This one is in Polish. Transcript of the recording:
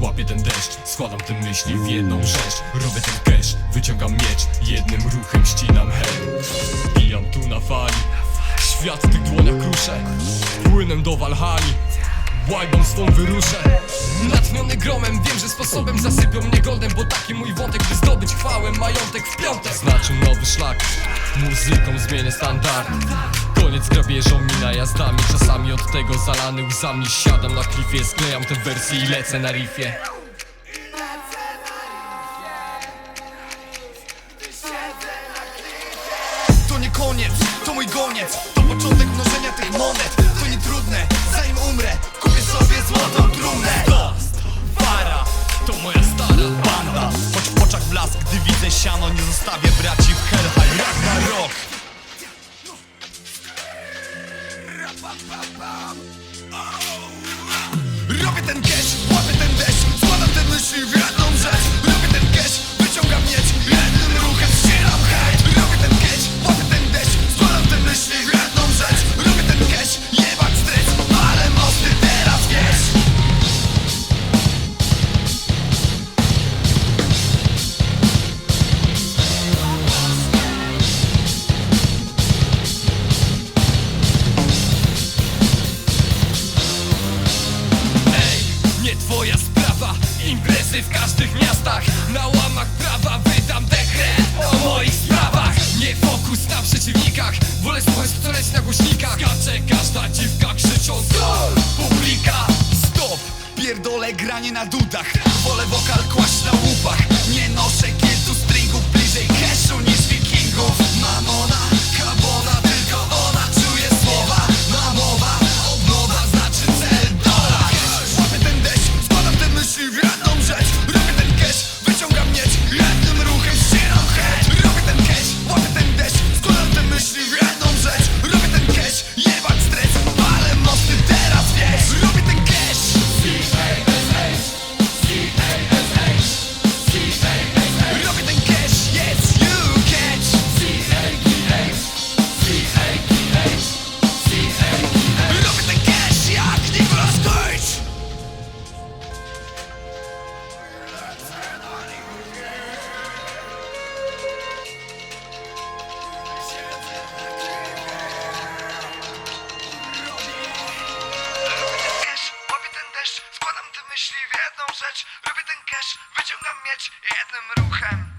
łapię ten deszcz Składam te myśli w jedną rzecz. Robię ten cash, wyciągam miecz Jednym ruchem ścinam hel Bijam tu na fali Świat w tych dłoniach kruszę. Płynę do Walhali Łajbą swą wyruszę. Natchniony gromem, wiem, że sposobem zasypią mnie goldem Bo taki mój wątek, by zdobyć chwałę Majątek w piątek. Znaczy nowy szlak Muzyką zmienię standard. Koniec grabieżą, mina jazdami Czasami od tego zalany łzami. Siadam na klifie, sklejam te wersje i lecę na riffie To nie koniec, to mój goniec Siano, nie zostawię braci w Hellheim Ragnarok Robię twoja sprawa. Imprezy w każdych miastach. Na łamach prawa wydam dekret O moich sprawach. Nie fokus na przeciwnikach. Wolę słuchać co na głośnikach. Skacze każda dziwka krzycząc Gol! Publika Stop! Pierdolę granie na dudach. Wolę wokal kłaść na łupach. Nie noszę w jedną rzecz. Robię ten cash, wyciągam miecz jednym ruchem